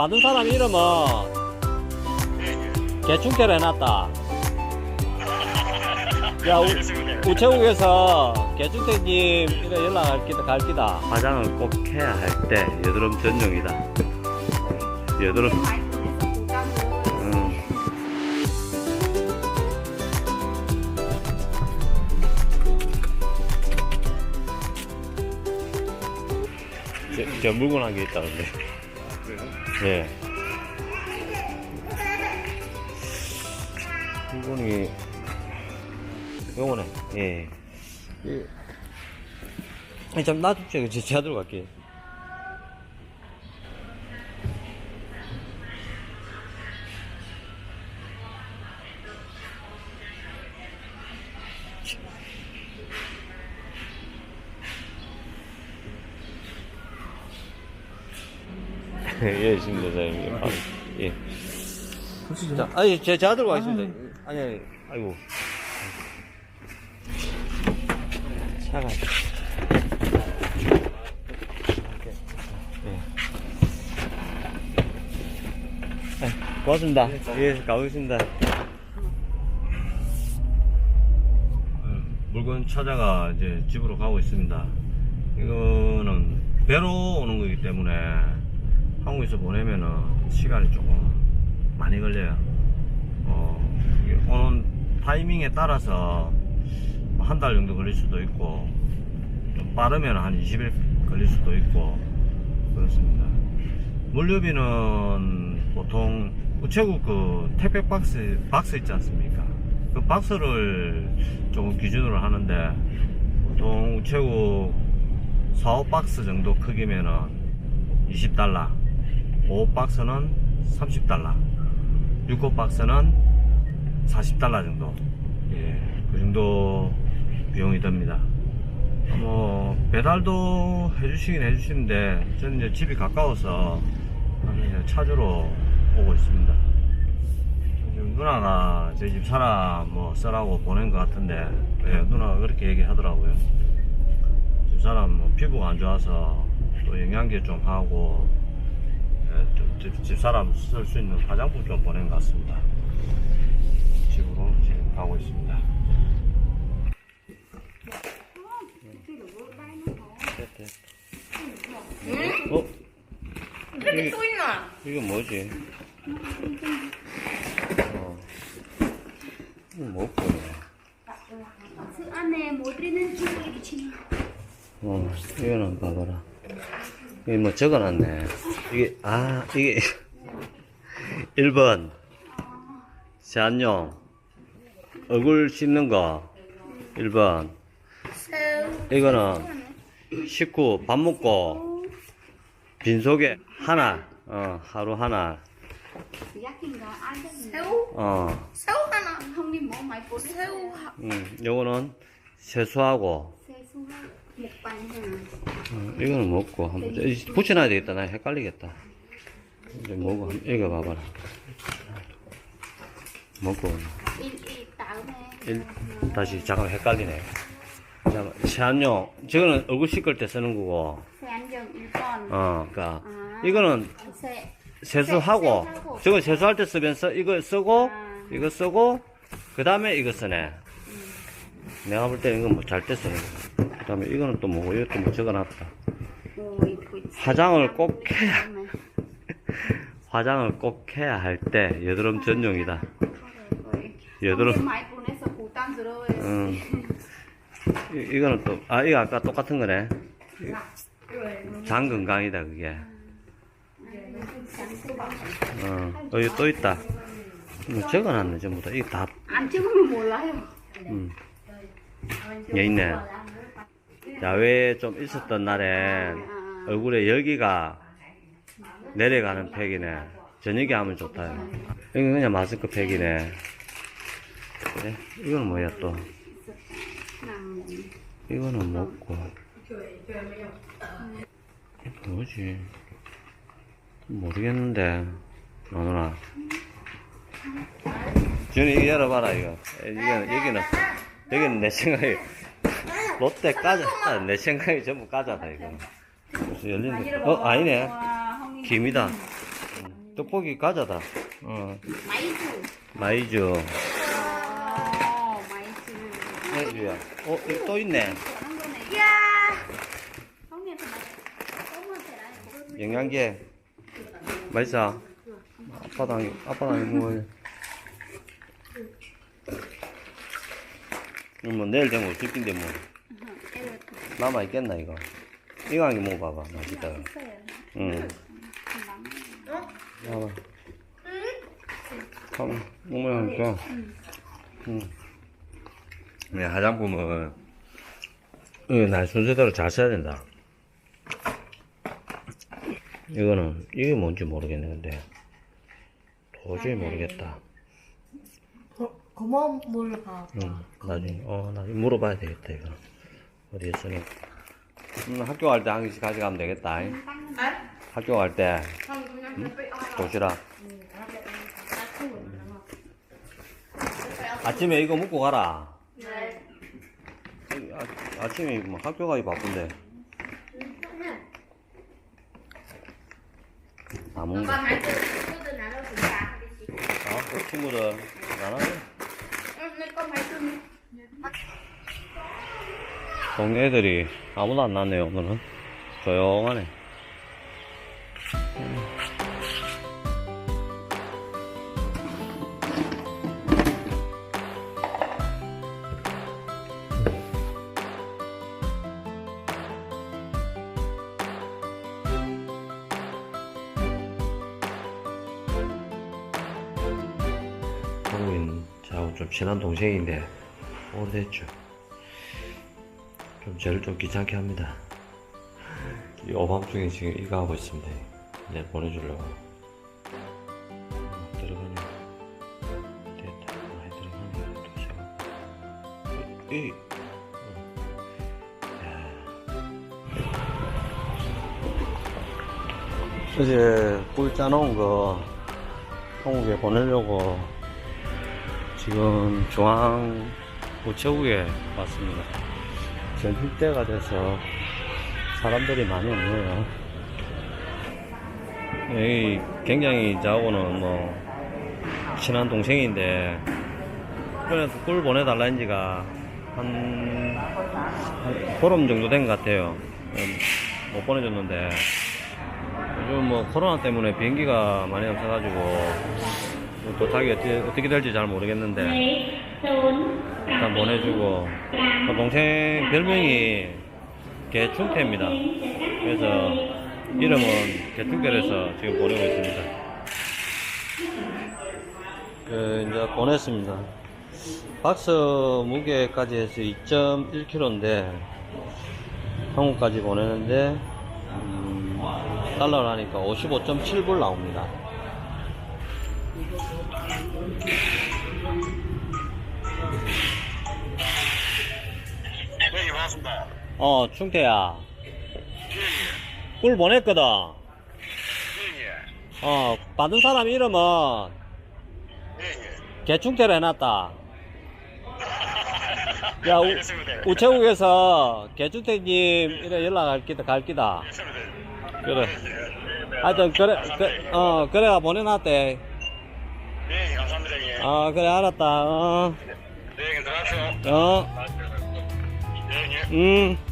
받은 사람 이름은 개충캐를 해놨다. 야, 우, 우체국에서 개충캐님 이래 연락할 기다, 갈 기다. 화장을 꼭 해야 할 때 여드름 전용이다. 여드름. 음. 저, 저 물건 한 개 있다는데. 예. 물건이 요거네. 예. 예. 아니, 좀 놔줍시오. 제, 제가 들어갈게요. 예, 있습니다, 사장님. 아, 예. 자, 아니, 제, 제가 들고 가겠습니다. 아니, 아니, 아이고. 차가. 예. 아, 고맙습니다. 예, 가보겠습니다. 물건 찾아가 이제 집으로 가고 있습니다. 이거는 배로 오는 거기 때문에 한국에서 보내면은 시간이 조금 많이 걸려요. 어, 오는 타이밍에 따라서 뭐한달 정도 걸릴 수도 있고, 좀 빠르면 한 20일 걸릴 수도 있고, 그렇습니다. 물류비는 보통 우체국 그 택배 박스, 박스 있지 않습니까? 그 박스를 조금 기준으로 하는데, 보통 우체국 4, 5박스 정도 크기면은 20달러, 5박스는 30달러, 6호박스는 40달러 정도. 예, 그 정도 비용이 듭니다. 뭐, 배달도 해주시긴 해주시는데, 저는 이제 집이 가까워서, 찾으러 오고 있습니다. 누나가 저희 집 사람 뭐 쓰라고 보낸 것 같은데, 예, 누나가 그렇게 얘기하더라고요. 집 사람 뭐 피부가 안 좋아서 또 영양제 좀 하고, 집, 집 사람 쓸 수 있는 화장품 좀 보낸 것 같습니다. 집으로 지금 가고 있습니다. 어? 이렇게 또 있나? 이게 뭐지? 어. 이거 뭐 보네. 그 안에 뭐 들있는 친구들이 있지 어, 이거는 봐봐라. 이게 뭐 적어놨네. 이게, 아, 이게, 1번. 제한용. 얼굴 씻는 거. 1번. 새우. 이거는 식구 밥 먹고 빈속에 하나, 어, 하루 하나, 새우? 어, 새우 하나. 형님 뭐 많이 새우 하. 음, 요거는 세수하고, 어, 이거는 먹고, 한번, 이- 붙여놔야 되겠다. 나 헷갈리겠다. 이제 먹어, 한번 읽어봐봐라. 먹고, 일, 다시, 잠깐 헷갈리네. 잠깐, 세안용, 저거는 얼굴 씻을 때 쓰는 거고, 세안정 1번 어, 그니까, 아. 이거는 세 세수하고, 세-. 저거 세수할 때 쓰면서 이거 쓰고, 아. 이거 쓰고, 그 다음에 이거 쓰네. 내가 볼 때는 이건 뭐잘때 쓰네. 그 다음에 이거는 또 뭐고, 이것도 뭐 적어놨다. 오 이거 있지. 화장을 꼭 해야, 다음에 화장을 꼭 해야 할 때 여드름 전용이다. 여드름, 많이 보내서 부담스러워요 음. 이, 이거는 또, 아, 이거 아까 똑같은 거네. 장 건강이다, 그게. 어, 여기 또 있다. 뭐 적어놨네, 전부 다. 이거 다, 안 찍으면 몰라요 음. 여기 있네. 야외에 좀 있었던 날에 얼굴에 열기가 내려가는 팩이네. 저녁에 하면 좋다. 이거 그냥 마스크 팩이네. 그래? 이거는 뭐야 또? 남 이거는 먹고. 뭐지? 모르겠는데. 마누라. 준이 이거 열어봐라, 이거. 이거, 여기는, 여기는 내 생각에, 롯데 까자, 아, 내 생각에 전부 까자다, 이거. 무슨 거. 어, 아니네. 김이다. 음. 떡볶이 과자다. 어, 마이쮸. 마이죠. 어, 마이쮸. 해주야. 어, 여기 또 있네. 영양제. 맛있어? 아빠당, 아빠당 뭐. 이거 뭐 내일 되면 어쩔긴데 뭐. 애를 남아 있겠나, 이거? 이거 한개 먹어봐봐. 맛있다. 응. 어? 봐봐. 참, 먹으면 좋아. 응. 네, 화장품은, 날 순서대로 잘 써야 된다. 이거는, 이게 뭔지 모르겠네, 근데. 도저히 모르겠다. 고마운 몰라. 응, 나중에, 어, 나중에 물어봐야 되겠다, 이거. 어디에 쓰니까. 음, 학교 갈 때 한 개씩 가져가면 되겠다. 잉? 아? 학교 갈 때, 도시락. 아침에 이거 먹고 가라. 네. 아, 아침에 뭐 학교 가기 바쁜데. 다 먹는다. 아빠 말때 친구들 나눠 동네 애들이 아무도 안 났네요, 오늘은. 조용하네. 저하고 좀 친한 동생인데 오래됐죠. 좀 저를 좀 귀찮게 합니다. 이 오밤중에 지금 이거 하고 있습니다. 이제 보내주려고. 어, 들어가네. 됐다. 많이 들어가네. 또 제가. 이. 어제 꿀 짜놓은 거 한국에 보내려고 지금 중앙 우체국에 왔습니다. 전힐 때가 돼서 사람들이 많이 없네요. 여기 굉장히 저하고는 뭐 친한 동생인데 그래서 꿀 보내달라는 지가 한, 한 보름 정도 된 것 같아요. 음, 못 보내줬는데 요즘 뭐 코로나 때문에 비행기가 많이 없어가지고 도착이 어떻게, 어떻게 될지 잘 모르겠는데. 일단 보내주고. 그 동생 별명이 개충태입니다. 그래서 이름은 개충태에서 지금 보내고 있습니다. 그 이제 보냈습니다. 박스 무게까지 해서 2.1kg인데 한국까지 보내는데 음, 달러로 하니까 55.7불 나옵니다 네, 반갑습니다. 어 충태야 꿀 보냈거든 예, 예. 어 받은 사람 이름은 예, 예. 개충태로 해놨다 야 우. 우체국에서 개충태님 이래 연락할 기다 갈 기다. 그래 예, 예. 하여튼 그래 그, 어 그래가 보내놨대 예, 감사합니다. 예. 어 그래 알았다 네, 들어가세요. 어어 예, 예. 음.